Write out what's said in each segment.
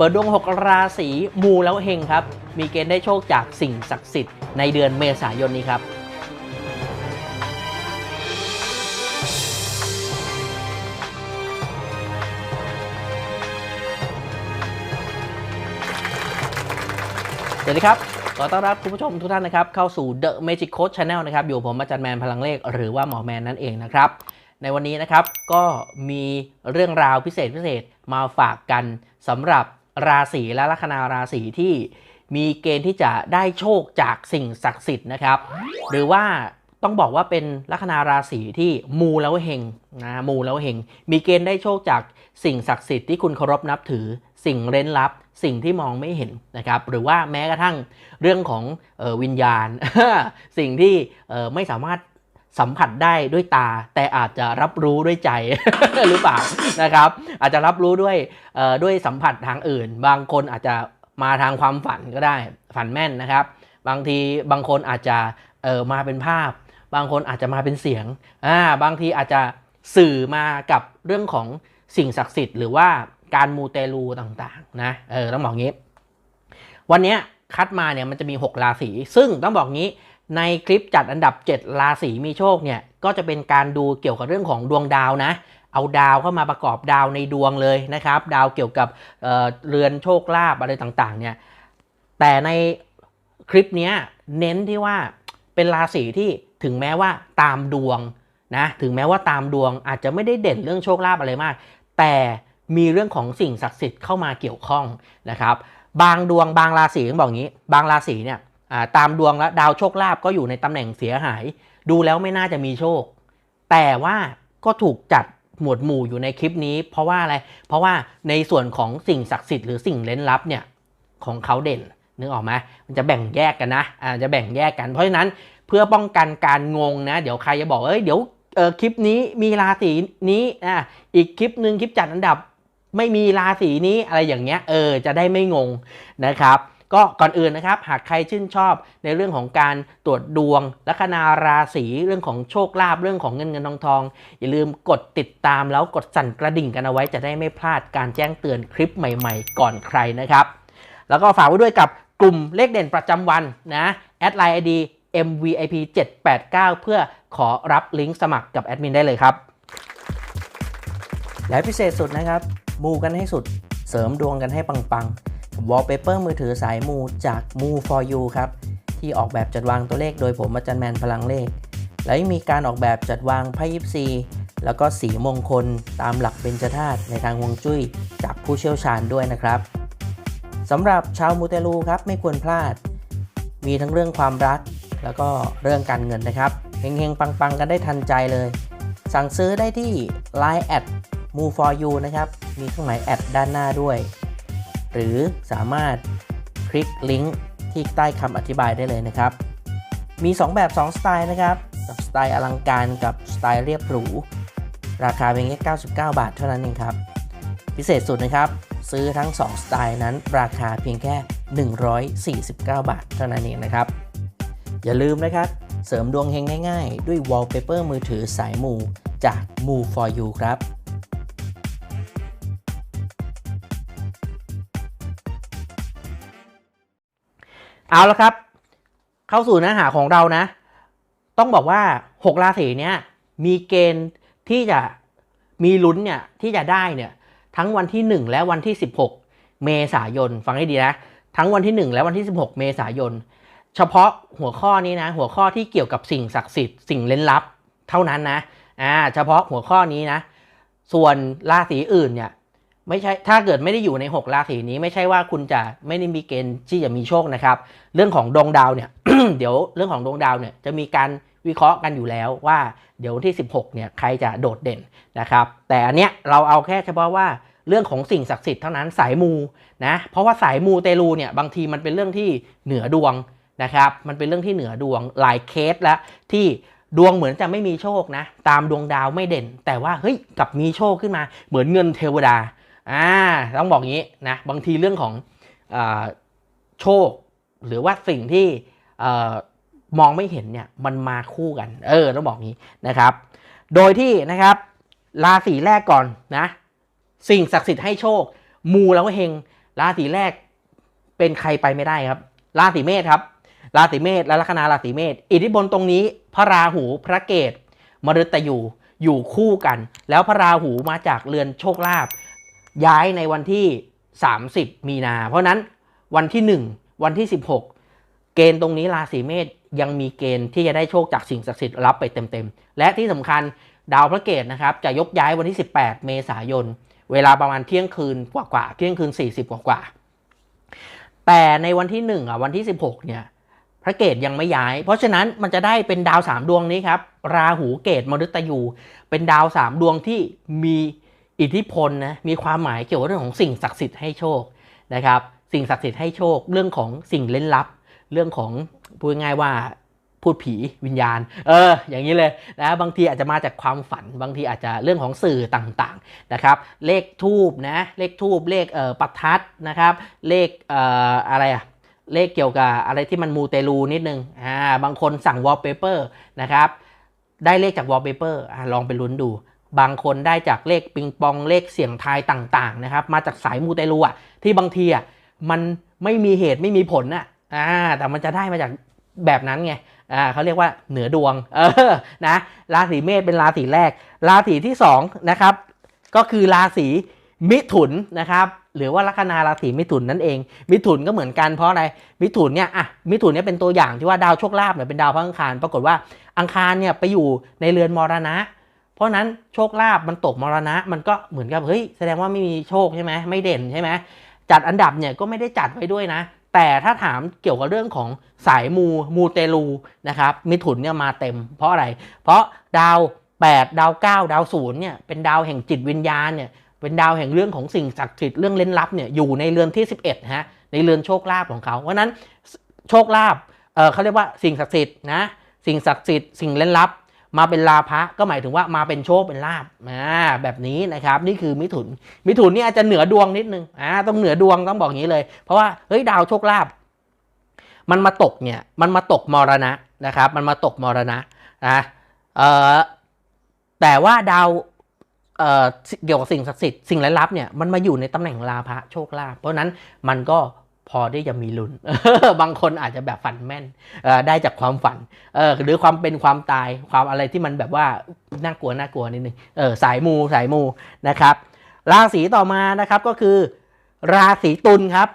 เปิดดวง 6 ราศีมูแล้วเฮงครับ มีเกณฑ์ได้โชคจากสิ่งศักดิ์สิทธิ์ในเดือนเมษายนนี้ครับสวัสดีครับ ขอต้อนรับคุณผู้ชมทุกท่านนะครับ เข้าสู่ The Magic Coach Channel นะครับ อยู่ผมอาจารย์แมนพลังเลขหรือว่าหมอแมนนั่นเองนะครับ ในวันนี้นะครับก็มีเรื่องราวพิเศษพิเศษมาฝากกันสำหรับ ราศีและลัคนาราศีที่มีเกณฑ์ที่จะได้โชคจากสิ่งศักดิ์สิทธิ์นะครับ หรือว่าต้องบอกว่าเป็นลัคนาราศีที่มูแล้วเฮงนะมูแล้วเฮงมีเกณฑ์ได้โชคจากสิ่งศักดิ์สิทธิ์ที่คุณเคารพนับถือ สิ่งเร้นลับ สิ่งที่มองไม่เห็นนะครับหรือว่าแม้กระทั่งเรื่องของออวิญญาณ สิ่งที่ไม่สามารถ สัมผัสได้ด้วยตา แต่อาจจะรับรู้ด้วยใจหรือเปล่านะครับ อาจจะรับรู้ด้วยด้วยสัมผัสทางอื่น บางคนอาจจะมาทางความฝันก็ได้ฝันแม่นนะครับ บางทีบางคนอาจจะเออมาเป็นภาพ บางคนอาจจะมาเป็นเสียงอ่าบางทีอาจจะสื่อมากับเรื่องของสิ่งศักดิ์สิทธิ์หรือว่าการมูเตลูต่างๆนะเออต้องบอกงี้ วันนี้คัดมาเนี่ยมันจะมี 6 ราศีซึ่งต้องบอกงี้ ในคลิปจัดอันดับ 7 ราศีมีโชคเนี่ยก็จะเป็นการดูเกี่ยวกับเรื่องของดวงดาวนะ เอาดาวเข้ามาประกอบดาวในดวงเลยนะครับ ดาวเกี่ยวกับเเรือนโชคลาภอะไรต่างๆเนี่ยแต่ในคลิปนี้เน้นที่ว่าเป็นราศีที่ถึงแม้ว่าตามดวงนะถึงแม้ว่าตามดวงอาจจะไม่ได้เด่นเรื่องโชคลาภอะไรมาก แต่มีเรื่องของสิ่งศักดิ์สิทธิ์เข้ามาเกี่ยวข้องนะครับ บางดวงบางราศีต้องบอกงี้ บางราศีเนี่ย ตามดวงแล้วดาวโชคลาภก็อยู่ในตำแหน่งเสียหาย ดูแล้วไม่น่าจะมีโชค แต่ว่าก็ถูกจัดหมวดหมู่อยู่ในคลิปนี้ เพราะว่าอะไร เพราะว่าในส่วนของสิ่งศักดิ์สิทธิ์หรือสิ่งเล้นลับเนี่ยของเขาเด่นนึกออกไหมมันจะแบ่งแยกกันนะอ่าจะแบ่งแยกกัน เพราะฉะนั้นเพื่อป้องกันการงงนะ เดี๋ยวใครจะบอกเอ้ยเดี๋ยวเออคลิปนี้มีราศีนี้อะอีกคลิปหนึ่งคลิปจัดอันดับไม่มีราศีนี้อะไรอย่างเงี้ยเออจะได้ไม่งงนะครับ ก็ก่อนอื่นนะครับ หากใครชื่นชอบในเรื่องของการตรวจดวงลัคนาราศีเรื่องของโชคลาภเรื่องของเงินเงินทองทอง อย่าลืมกดติดตามแล้วกดสั่นกระดิ่งกันเอาไว้จะได้ไม่พลาดการแจ้งเตือนคลิปใหม่ ๆ ก่อนใครนะครับ แล้วก็ฝากไว้ด้วยกับกลุ่มเลขเด่นประจำวันนะแอดไลน์ ID MVIP 789เพื่อขอรับลิงก์สมัครกับแอดมินได้เลยครับ และพิเศษสุดนะครับ มูกันให้สุด เสริมดวงกันให้ปังๆ วอลเปเปอร์มือถือสายมูจาก m o for you ครับ ที่ออกแบบจัดวางตัวเลขโดยผมอาจารย์แมนพลังเลข และยังมีการออกแบบจัดวางไพ่ยิปซีแล้วก็สีมงคลตามหลักเบญจธาตุในทางฮวงจุ้ยจากผู้เชี่ยวชาญด้วยนะครับสำหรับชาวมูเตลูครับไม่ควรพลาด มีทั้งเรื่องความรัก แล้วก็เรื่องการเงินนะครับเฮงๆ ปังๆ กันได้ทันใจเลย สั่งซื้อได้ที่ Line แอด m o for you นะครับ มีเครื่องหมายแอดด้านหน้าด้วย หรือสามารถคลิกลิงก์ที่ใต้คำอธิบายได้เลยนะครับ มี 2 แบบ 2 สไตล์นะครับกับสไตล์อลังการกับสไตล์เรียบหรู ราคาเพียงแค่99 บาทเท่านั้นเองครับ พิเศษสุดนะครับ ซื้อทั้ง 2 สไตล์นั้น ราคาเพียงแค่ 149 บาทเท่านั้นเองนะครับ อย่าลืมนะครับ เสริมดวงเฮงง่าย ๆ ด้วย Wallpaper มือถือสายมูจาก Move for you ครับ เอาละครับ เข้าสู่เนื้อหาของเรานะ ต้องบอกว่า 6 ราศีเนี้ยมีเกณฑ์ที่จะมีลุ้นเนี่ยที่จะได้เนี่ยทั้งวันที่ 1 และวันที่ 16 เมษายน ฟังให้ดีนะ ทั้งวันที่ 1 และวันที่ 16 เมษายน เฉพาะหัวข้อนี้นะ หัวข้อที่เกี่ยวกับสิ่งศักดิ์สิทธิ์สิ่งเล้นลับ เท่านั้นนะอ่าเฉพาะหัวข้อนี้นะ ส่วนราศีอื่นเนี่ย ไม่ใช่ถ้าเกิดไม่ได้อยู่ใน 6 ราศีนี้ไม่ใช่ว่าคุณจะไม่ได้มีเกณฑ์ที่จะมีโชคนะครับ เรื่องของดวงดาวเนี่ยเดี๋ยวเรื่องของดวงดาวเนี่ยจะมีการวิเคราะห์กันอยู่แล้วว่าเดี๋ยววันที่ 16เนี่ยใครจะโดดเด่นนะครับ แต่อันเนี้ยเราเอาแค่เฉพาะว่าเรื่องของสิ่งศักดิ์สิทธิ์เท่านั้นสายมูนะเพราะว่าสายมูเตลูเนี่ยบางทีมันเป็นเรื่องที่เหนือดวงนะครับมันเป็นเรื่องที่เหนือดวงหลายเคสแล้วที่ดวงเหมือนจะไม่มีโชคนะ ตามดวงดาวไม่เด่น แต่ว่าเฮ้ยกับมีโชคขึ้นมาเหมือนเงินเทวดา อ่าต้องบอกงี้นะบางทีเรื่องของอโชค หรือว่าสิ่งที่อมองไม่เห็นเนี่ยมันมาคู่กัน เออต้องบอกงี้นะครับ โดยที่นะครับ ราศีแรกก่อนนะ สิ่งศักดิ์สิทธิ์ให้โชค มูแล้วเฮงราศีแรกเป็นใครไปไม่ได้ครับ ราศีเมษครับ ราศีเมษและลัคนาราศีเมษอิทธิพลตรงนี้ พระราหูพระเกตมฤตยูอยู่คู่กัน แล้วพระราหูมาจากเรือนโชคลาภ ย้ายในวันที่ 30 มีนา เพราะนั้นวันที่ 1 วันที่ 16 เกณฑ์ตรงนี้ราศีเมษยังมีเกณฑ์ที่จะได้โชคจากสิ่งศักดิ์สิทธิ์รับไปเต็มๆ และที่สำคัญดาวพระเกตนะครับจะยกย้ายวันที่ 18 เมษายน เวลาประมาณเที่ยงคืนกว่าๆเที่ยงคืน 40 กว่าๆแต่ในวันที่1อะวันที่ 16 เนี่ยพระเกตยังไม่ย้าย เพราะฉะนั้นมันจะได้เป็นดาว 3 ดวงนี้ครับ ราหูเกตมฤตยู เป็นดาว 3 ดวงที่มี อิทธิพลนะมีความหมายเกี่ยวกับเรื่องของสิ่งศักดิ์สิทธิ์ให้โชคนะครับ สิ่งศักดิ์สิทธิ์ให้โชค เรื่องของสิ่งเล่นลับ เรื่องของพูดง่ายว่าพูดผีวิญญาณ เออ อย่างนี้เลยนะบางทีอาจจะมาจากความฝัน บางทีอาจจะเรื่องของสื่อต่างๆนะครับ เลขทูบนะเลขทูบเลขเอ่อประทัดนะครับ เลขเอ่ออะไรอะเลขเกี่ยวกับอะไรที่มันมูเตลูนิดนึงอ่าบางคนสั่งวอลเปเปอร์นะครับได้เลขจากวอลเปเปอร์ลองไปลุ้นดู บางคนได้จากเลขปิงปองเลขเสียงทายต่างๆนะครับ มาจากสายมูเตลูอะที่บางทีอะมันไม่มีเหตุไม่มีผลอะอ่าแต่มันจะได้มาจากแบบนั้นไงอ่าเขาเรียกว่าเหนือดวงเออนะราศีเมษเป็นราศีแรก ราศีที่สองนะครับก็คือราศีมิถุนนะครับหรือว่าลัคนาราศีมิถุนนั่นเอง มิถุนก็เหมือนกันเพราะอะไรมิถุนเนี่ยอะมิถุนเนี่ยเป็นตัวอย่างที่ว่าดาวโชคลาภเนี่ยเป็นดาวพระอังคาร ปรากฏว่าอังคารเนี่ยไปอยู่ในเรือนมรณะ เพราะนั้นโชคลาภมันตกมรณะ มันก็เหมือนกับเฮ้ยแสดงว่าไม่มีโชคใช่ไหมไม่เด่นใช่ไหมจัดอันดับเนี่ยก็ไม่ได้จัดไว้ด้วยนะ แต่ถ้าถามเกี่ยวกับเรื่องของสายมูมูเตลูนะครับมิถุนเนี่ยมาเต็ม เพราะอะไร เพราะดาว 8 ดาว 9 ดาวศูนย์เนี่ยเป็นดาวแห่งจิตวิญญาณเนี่ยเป็นดาวแห่งเรื่องของสิ่งศักดิ์สิทธิ์เรื่องเล่นลับเนี่ยอยู่ในเรือนที่ 11ฮะในเรือนโชคลาภของเขาเพราะนั้นโชคลาภเเขาเรียกว่าสิ่งศักดิ์สิทธิ์นะสิ่งศักดิ์สิทธิ์สิ่งเล่นลับ มาเป็นลาภะก็หมายถึงว่ามาเป็นโชคเป็นลาบอ่าแบบนี้นะครับนี่คือมิถุน มิถุนนี่อาจจะเหนือดวงนิดนึงอ่าต้องเหนือดวงต้องบอกอย่างนี้เลย เพราะว่าเฮ้ยดาวโชคลาภมันมาตกเนี่ยมันมาตกมรณะนะครับ มันมาตกมรณะนะเอ่อแต่ว่าดาวเอ่อเกี่ยวกับสิ่งศักดิ์สิทธิ์สิ่งลี้ลับเนี่ยมันมาอยู่ในตำแหน่งลาภะโชคลาภเพราะนั้นมันก็ พอได้จะมีลุ้นบางคนอาจจะแบบฝันแม่นได้จากความฝันเอหรือความเป็นความตายความอะไรที่มันแบบว่าน่ากลัวน่ากลัวนิดนึงเออสายมูสายมูนะครับ ราศีต่อมานะครับก็คือ ราศีตุลครับ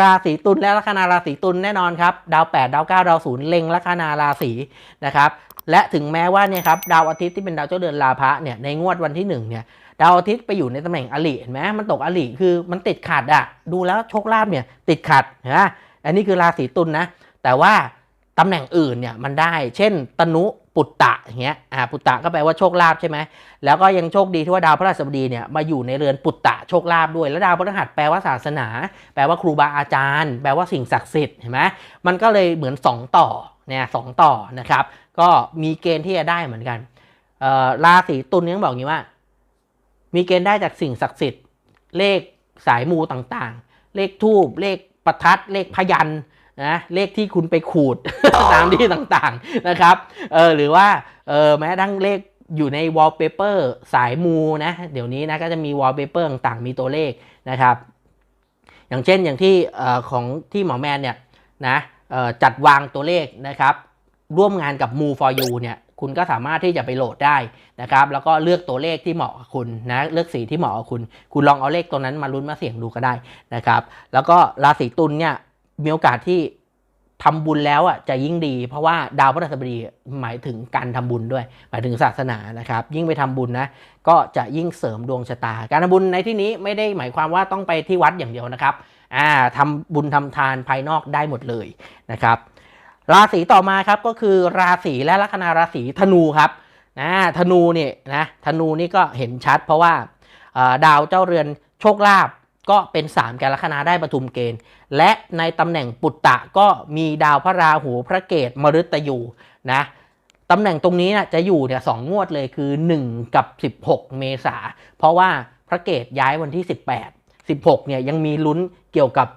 ราศีตุลและลัคนาราศีตุลแน่นอนครับ ดาว 8 ดาว 9 ดาวศูนย์เล็งลัคนาราศีนะครับและถึงแม้ว่าเนี่ยครับดาวอาทิตย์ที่เป็นดาวเจ้าเดือนลาภะเนี่ยในงวดวันที่1เนี่ย ดาวอาทิตย์ไปอยู่ในตำแหน่งอลิเห็นไหมมันตกอลิคือมันติดขัดอะดูแล้วโชคลาภเนี่ยติดขัดนะอันนี้คือราศีตุลนะ แต่ว่าตำแหน่งอื่นเนี่ยมันได้ เช่น ตนุปุตตะอย่างเงี้ยอ่าปุตตะก็แปลว่าโชคลาภใช่ไหมแล้วก็ยังโชคดีที่ว่าดาวพฤหัสบดีเนี่ยมาอยู่ในเรือนปุตตะโชคลาภด้วย แล้วดาวพฤหัสแปลว่าศาสนา แปลว่าครูบาอาจารย์ แปลว่าสิ่งศักดิ์สิทธิ์เห็นไหมมันก็เลยเหมือน 2 ต่อเนี่ยสต่อนะครับ ก็มีเกณฑ์ที่จะได้เหมือนกันเอ่อราศีตุลเนี่ยบอกอย่างนี้ว่า มีเกณฑ์ได้จากสิ่งศักดิ์สิทธิ์ เลขสายมูต่างๆ เลขทูบเลขประทัด เลขพยันนะเลขที่คุณไปขูดตามที่ต่างๆนะครับเออหรือว่าเออแม้ทั่งเลขอยู่ในวอลเปเปอร์สายมูนะเดี๋ยวนี้นะก็จะมีวอลเปเปอร์ต่างๆมีตัวเลขนะครับ อย่างเช่นอย่างที่ออของที่หมอแมนเนี่ยนะจัดวางตัวเลขนะครับ ร่วมงานกับ m o for you เนี่ย คุณก็สามารถที่จะไปโหลดได้นะครับ แล้วก็เลือกตัวเลขที่เหมาะกับคุณนะ เลือกสีที่เหมาะกับคุณ คุณลองเอาเลขตัวนั้นมาลุ้นมาเสี่ยงดูก็ได้นะครับ แล้วก็ราศีตุลเนี่ยมีโอกาสที่ทำบุญแล้วอะจะยิ่งดี เพราะว่าดาวพฤหัสบดีหมายถึงการทำบุญด้วย หมายถึงศาสนานะครับ ยิ่งไปทำบุญนะก็จะยิ่งเสริมดวงชะตา การทำบุญในที่นี้ไม่ได้หมายความว่าต้องไปที่วัดอย่างเดียวนะครับอ่าทำบุญทำทานภายนอกได้หมดเลยนะครับ ราศีต่อมาครับก็คือราศีและลัคนาราศีธนูครับนะธนูเนี่ยนะธนูนี่ก็เห็นชัด เพราะว่าดาวเจ้าเรือนโชคลาภก็เป็น3แกลัคนาได้ประทุมเกณฑ์ และในตำแหน่งปุตตะก็มีดาวพระราหูพระเกตมฤตยูนะตำแหน่งตรงนี้นะจะอยู่เนี่ยสองงวดเลยคือ 1 กับ 16 เมษาเพราะว่าพระเกตย้ายวันที่ 18 16เนี่ยยังมีลุ้นเกี่ยวกับ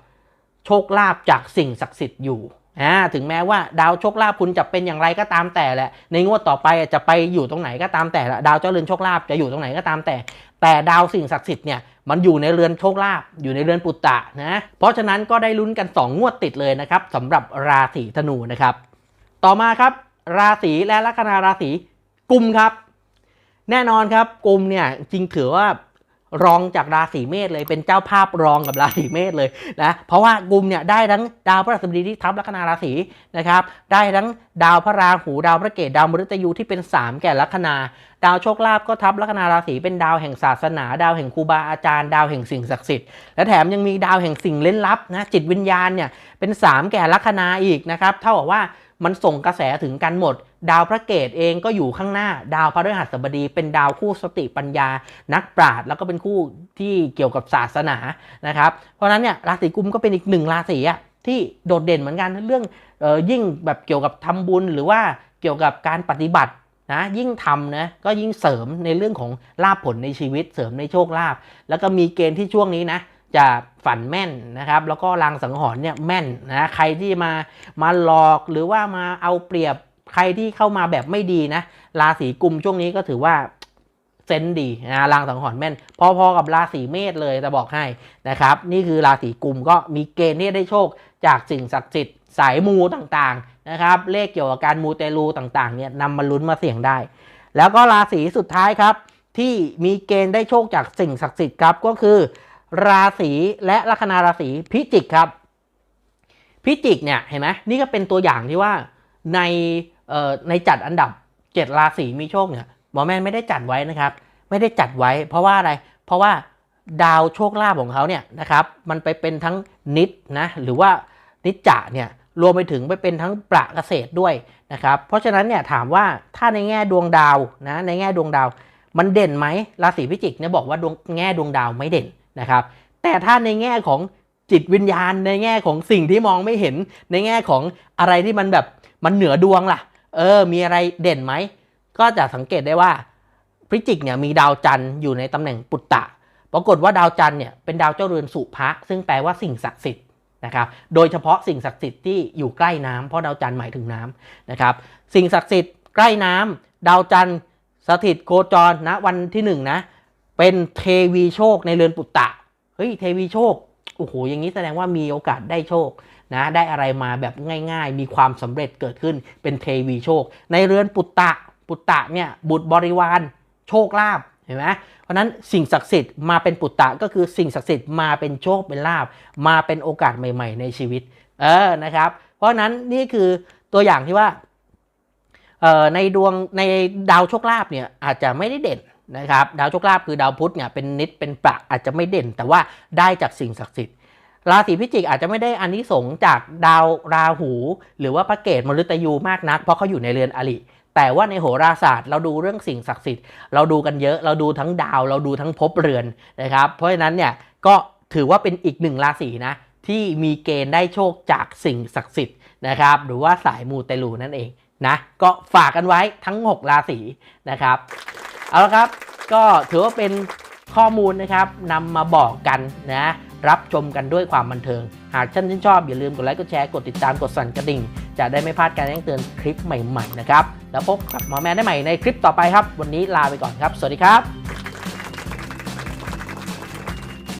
โชคลาภจากสิ่งศักดิ์สิทธิ์อยู่ อ่าถึงแม้ว่าดาวโชคลาภคุณจะเป็นอย่างไรก็ตามแต่แหละ ในงวดต่อไปจะไปอยู่ตรงไหนก็ตามแต่ละดาวเจ้าเรือนโชคลาภจะอยู่ตรงไหนก็ตามแต่ แต่ดาวสิ่งศักดิ์สิทธิ์เนี่ยมันอยู่ในเรือนโชคลาภอยู่ในเรือนปุตตะนะเพราะฉะนั้นก็ได้ลุ้นกัน 2 งวดติดเลยนะครับสำหรับราศีธนูนะครับ ต่อมาครับ ราศีและลัคนาราศีกุมครับ แน่นอนครับกุมเนี่ยจริงถือว่า รองจากราศีเมษเลยเป็นเจ้าภาพรองกับราศีเมษเลยนะเพราะว่ากลุ่มเนี่ยได้ทั้งดาวพระราชบดีที่ทับลัคนาราศีนะครับ ได้ทั้งดาวพระราหูดาวพระเกตดาวมฤตยูที่เป็น 3 แก่ลัคนา ดาวโชคลาภก็ทับลัคนาราศีเป็นดาวแห่งศาสนา ดาวแห่งครูบาอาจารย์ ดาวแห่งสิ่งศักดิ์สิทธิ์และแถมยังมีดาวแห่งสิ่งเล่นลับนะจิตวิญญาณเนี่ยเป็น 3 แก่ลัคนาอีกนะครับเท่ากับว่ามันส่งกระแสถึงกันหมด ดาวพระเกตเองก็อยู่ข้างหน้า ดาวพระฤหัสบดี เป็นดาวคู่สติปัญญา นักปราชญ์แล้วก็เป็นคู่ที่เกี่ยวกับศาสนานะครับ เพราะนั้นเนี่ยราศีกุมก็เป็นอีกหนึ่งราศีอะที่โดดเด่นเหมือนกันเรื่องออยิ่งแบบเกี่ยวกับทำบุญหรือว่าเกี่ยวกับการปฏิบัตินะยิ่งทำนะก็ยิ่งเสริมในเรื่องของลาภผลในชีวิตเสริมในโชคลาภแล้วก็มีเกณฑ์ที่ช่วงนี้นะจะฝันแม่นนะครับ แล้วก็ลางสังหรณ์เนี่ยแม่นนะใครที่มามาหลอกหรือว่ามาเอาเปรียบ ใครที่เข้ามาแบบไม่ดีนะ ราศีกุมช่วงนี้ก็ถือว่าเซนดีนะลางสังหรณ์แม่น พอๆกับราศีเมษเลยจะบอกให้นะครับ นี่คือราศีกุมก็มีเกณฑ์ที่ได้โชคจากสิ่งศักดิ์สิทธิ์สายมูต่างๆนะครับเลขเกี่ยวกับการมูเตลูต่างๆเนี่ยนำมาลุ้นมาเสี่ยงได้ แล้วก็ราศีสุดท้ายครับ ที่มีเกณฑ์ได้โชคจากสิ่งศักดิ์สิทธิ์ครับก็คือ ราศีและลัคนาราศีพิจิกครับพิจิกเนี่ยเห็นไหมนี่ก็เป็นตัวอย่างที่ว่าใน ในจัดอันดับ 7 ราศีมีโชคเนี่ยหมอแม่นไม่ได้จัดไว้นะครับ ไม่ได้จัดไว้ เพราะว่าอะไร เพราะว่าดาวโชคลาภของเขาเนี่ยนะครับ มันไปเป็นทั้งนิดนะหรือว่านิจจะเนี่ยรวมไปถึงไปเป็นทั้งประเกษตรด้วยนะครับ เพราะฉะนั้นเนี่ยถามว่าถ้าในแง่ดวงดาวนะในแง่ดวงดาว มันเด่นไหมราศีพิจิกเนี่ยบอกว่าดวงแง่ดวงดาวไม่เด่นนะครับ แต่ถ้าในแง่ของจิตวิญญาณในแง่ของสิ่งที่มองไม่เห็นในแง่ของอะไรที่มันแบบมันเหนือดวงล่ะ เออ มีอะไรเด่นไหม ก็จะสังเกตได้ว่าพิจิกเนี่ยมีดาวจันทร์อยู่ในตำแหน่งปุตตะ ปรากฏว่าดาวจันทร์เนี่ยเป็นดาวเจ้าเรือนสุภะซึ่งแปลว่าสิ่งศักดิ์สิทธิ์นะครับ โดยเฉพาะสิ่งศักดิ์สิทธิ์ที่อยู่ใกล้น้ำเพราะดาวจันทร์หมายถึงน้ำนะครับ สิ่งศักดิ์สิทธิ์ใกล้น้ำดาวจันทร์สถิตโคจรนะวันที่หนึ่งนะ เป็นเทวีโชคในเรือนปุตตะ เฮ้ยเทวีโชค โอ้โห อย่างนี้แสดงว่ามีโอกาสได้โชค นะได้อะไรมาแบบง่ายๆ มีความสำเร็จเกิดขึ้นเป็นเทวีโชค ในเรือนปุตตะปุตตะเนี่ยบุตรบริวารโชคลาภเห็นไหมเพราะนั้นสิ่งศักดิ์สิทธิ์มาเป็นปุตตะก็คือสิ่งศักดิ์สิทธิ์มาเป็นโชคเป็นลาภมาเป็นโอกาสใหม่ ๆ ในชีวิตเออนะครับ เพราะนั้นนี่คือตัวอย่างที่ว่าออในดวงในดาวโชคลาภเนี่ยอาจจะไม่ได้เด่นนะครับ ดาวโชคลาภคือดาวพุธเนี่ยเป็นนิดเป็นประอาจจะไม่เด่น แต่ว่าได้จากสิ่งศักดิ์สิทธิ์ ราศีพิจิกอาจจะไม่ได้อานิสงส์จากดาวราหู หรือว่าพระเกตมฤตยูมากนัก เพราะเขาอยู่ในเรือนอริแต่ว่าในโหราศาสตร์เราดูเรื่องสิ่งศักดิ์สิทธิ์เราดูกันเยอะเราดูทั้งดาว เราดูทั้งภพเรือนนะครับ เพราะฉะนั้นเนี่ยก็ถือว่าเป็นอีกหนึ่งราศีนะที่มีเกณฑ์ได้โชคจากสิ่งศักดิ์สิทธิ์นะครับ หรือว่าสายมูเตลูนั่นเองนะก็ฝากกันไว้ทั้ง 6 ราศีนะครับเอาละครับก็ถือว่าเป็นข้อมูลนะครับนำมาบอกกันนะ รับชมกันด้วยความบันเทิง หากท่านชื่นชอบอย่าลืมกดไลค์กดแชร์กดติดตามกดสั่นกระดิ่ง จะได้ไม่พลาดการแจ้งเตือนคลิปใหม่ๆนะครับแล้วพบกับหมอแมนได้ใหม่ในคลิปต่อไปครับ วันนี้ลาไปก่อนครับ สวัสดีครับ